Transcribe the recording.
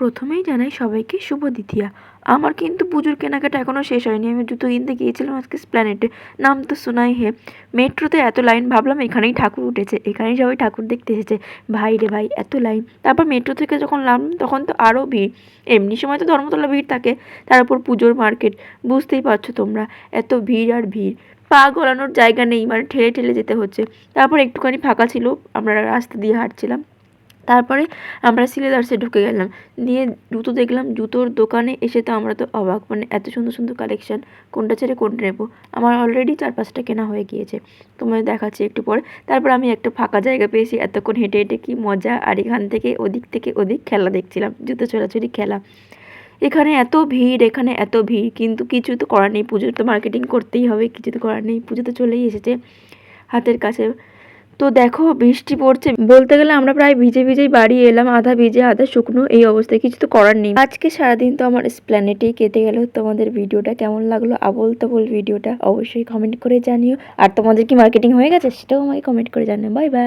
প্রথমেই জানাই সবাইকে শুভ দ্বিতীয়া। আমার কিন্তু পুজোর কেনাকাটা এখনও শেষ হয়নি। আমি জুতো কিনতে গিয়েছিলাম আজকে স্প্ল্যানেটে নাম তো শোনাই হে। মেট্রোতে এত লাইন ভাবলাম এখানেই ঠাকুর উঠেছে। এখানেই সবাই ঠাকুর দেখতে এসেছে। ভাই রে ভাই, এত লাইন তারপর মেট্রো থেকে যখন নামলাম তখন তো আরও ভিড়। এমনি সময় তো ধর্মতলা ভিড় থাকে। তার উপর পুজোর মার্কেট। বুঝতেই পারছ তোমরা, এত ভিড় আর ভিড়। পা গলানোর জায়গা নেই মানে ঠেলে ঠেলে যেতে হচ্ছে। তারপর একটুখানি ফাঁকা ছিল, আমরা রাস্তা দিয়ে হাঁটছিলাম। তারপরে আমরা সিলেদার্সে ঢুকে গেলাম। দিয়ে জুতো দেখলাম, জুতোর দোকানে এসে তো আমরা তো অবাক মানে এত সুন্দর সুন্দর কালেকশন কোনটা ছেড়ে কোনটা নেব? আমার অলরেডি চার পাঁচটা কেনা হয়ে গিয়েছে। তোমায় দেখাচ্ছি একটু পরে। তারপর আমি একটা ফাঁকা জায়গা পেয়েছি, এতক্ষণ হেঁটে হেঁটে কি মজা, আর এখান থেকে ওদিক থেকে ওদিক খেলা দেখছিলাম, জুতো চোরাচুরি খেলা। এখানে এত ভিড়, এখানে এত ভিড়, কিন্তু কিছু তো করার নেই, পুজোর তো মার্কেটিং করতেই হবে, কিছু তো করার নেই, পুজো তো চলেই এসেছে। হাতের কাছে তো দেখো বৃষ্টি পড়ছে। বলতে গেলে আমরা প্রায় ভিজে ভিজেই বাড়ি এলাম, আধা ভিজে, আধা শুকনো, এই অবস্থায় কিছু তো করার নেই। আজকে সারাদিন তো আমার স্প্ল্যানেটেই কেটে গেল, তোমাদের ভিডিওটা কেমন লাগল? আবল তাবল ভিডিওটা অবশ্যই কমেন্ট করে জানিও। আর তোমাদের কি মার্কেটিং হয়ে গেছে? সেটাও আমাকে কমেন্ট করে জানিও। Bye bye